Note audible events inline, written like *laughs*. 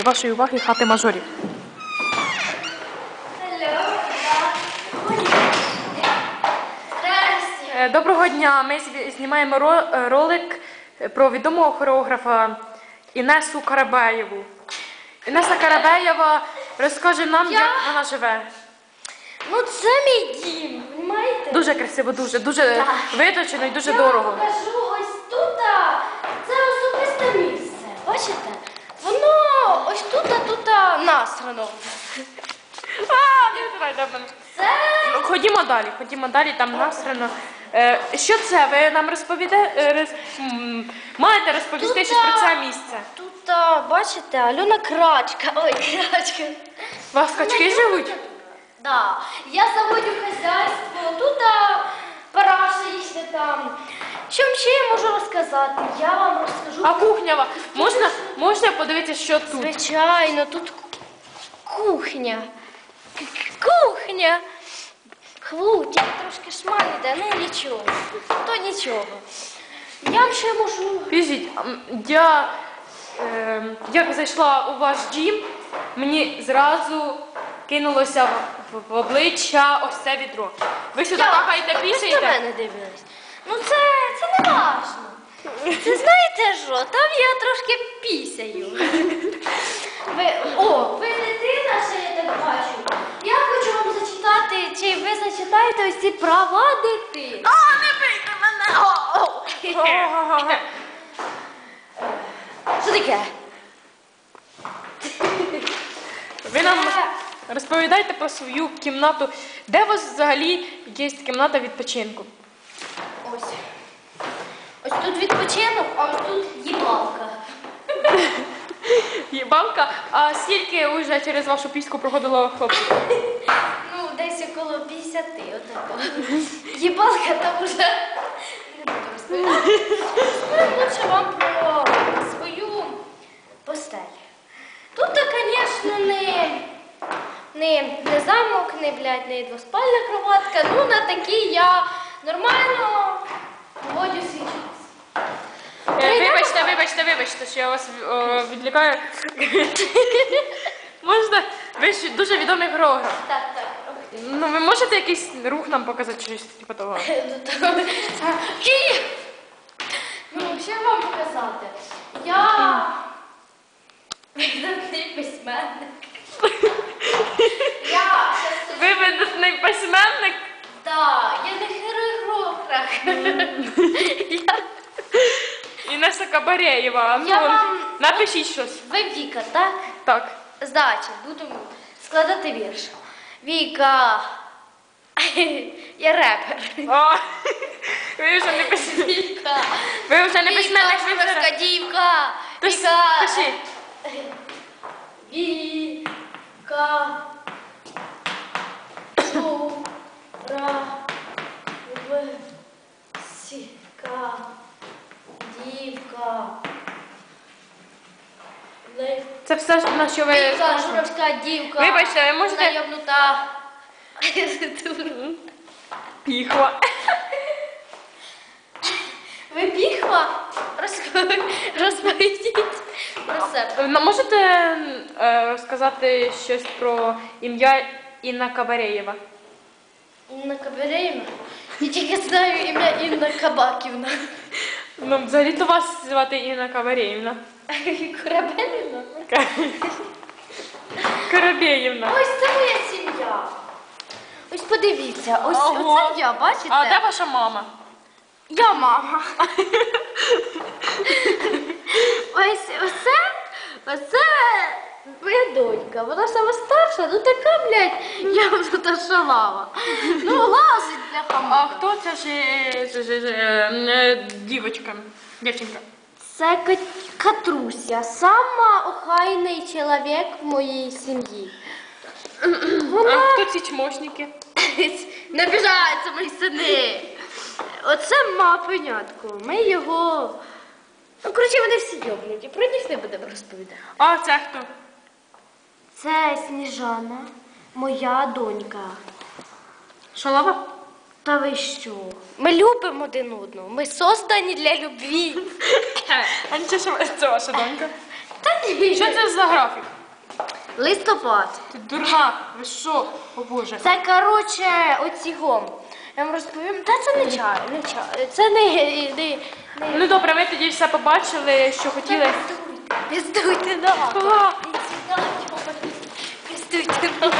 До вашої уваги хати мажорів. Е, Доброго дня. Ми знімаємо е, ролик е, про відомого хореографа Інесу Карабеєву. Інеса Карабеєва розкаже нам, Я? як вона живе. Ну це мій дім, розумієте? Дуже красиво, дуже, дуже Так. виточено і дуже Я дорого. вам покажу ось тут. Це особисте місце. Бачите? Воно ось тут, а тут а, насрано. А, не Ну, Ходімо далі, ходімо далі, там насрано. Е, що це? Ви нам розповідаєте? Роз... м, Маєте розповісти Тут, щось про це місце? тут, а, бачите, Альона Крачка. Ой, Крачка. У вас качки живуть? Да. Я заводю хазяйство, тут а, параша їсти там. Що ще я можу розказати? Я вам розкажу. А кухня ва- можна, можна подивитися, що тут? Звичайно, тут кухня. Кухня. Хвутя, трошки шмаліде, ну нічого. То нічого. Я ще можу. Підождіть, я е, як зайшла у ваш дім, мені зразу кинулося в, в- обличчя ось це відро. Ви сюди какаєте, Ви на мене дивились. Ну це, це не важно. Це знаєте що? Там я трошки пісяю. *laughs* Ви дитина, ще я так бачу. Я хочу вам зачитати, чи ви зачитаєте ось ці права дитини. А, не бийте мене! О, о. Що таке? Ви нам розповідайте про свою кімнату. Де у вас взагалі є кімната відпочинку? Ось. Ось тут відпочинок, а ось тут їбалка. *laughs* Їбалка, а скільки вже через вашу піську проходило хлопців? *laughs* Около 50, отако. Їбалка там уже не буду розповідати. Розповім лучше вам про свою постель. Тут, звісно, не, не, не замок, не, блядь, не двоспальна кроватка. Ну, на такій я нормально проводжу свій час. Е, Вибачте, вибачте, вибачте, що я вас е, відлікаю. *laughs* Можна? Ви ж дуже відомий хореограф. Так, так. Ну, ви можете якийсь рух нам показати, щось типу того? *laughs* Київ! Ну, що вам показати? Я видатний письменник. Я Ви видатний письменник? Так, я не хореограф. Я... Інеса Кабареєва. Ну, Я вам- напишіть щось. Ви Віка, так? Так. Значить, буду складати вірш. Віка. *laughs* Я репер. О, *laughs* ви вже не пишете. Віка. Ви вже не ви Віка, вже... дівка. Віка. Пишіть. Віка. Сура. Це все, на що ви... Віка, журавська дівка. Вибачте, ви можете- Найобнута. Піхва. Ви піхва? Розповідіть про себе. Можете е, розказати щось про ім'я Інна Кабареєва? Інна Кабареївна? Я тільки знаю ім'я Інна Кабаківна. Ну, взагалі-то вас звати Інна Кабареївна. Корабелівна? *laughs* Карабєєвна. Ось це моя сім'я. Ось подивіться, ось Ого. оце я, бачите? А де ваша мама? Я мама. Ось оце, оце моя донька. Вона сама старша, ну така, блядь, я вже та шалава. Ну, лазить для А хама. хто це ж, е, це ж, е, е, дівочка? Дівчинка. Це Катруся, сама охайний чоловік в моїй сім'ї. А хто ці чмошники? Не обіжаються мої сини. Оце ма понятко. Ми його. Ну, коротше, вони всі йобнуті. Про них не будемо розповідати. А це хто? Це Сніжана, моя донька. Шалава? Та ви що? Ми любимо один одного. Ми создані для любві. А нічого, що це ваша донька. Та ні. Що це за графік? Листопад. Ти дурна, ви що? О Боже. Це коротше оці гом. Я вам розповім. Та це не чай, не чай. Це не. не, не... Ну добре, ви тоді все побачили, що хотіли. Піздуйте на. А, Піздуйте на.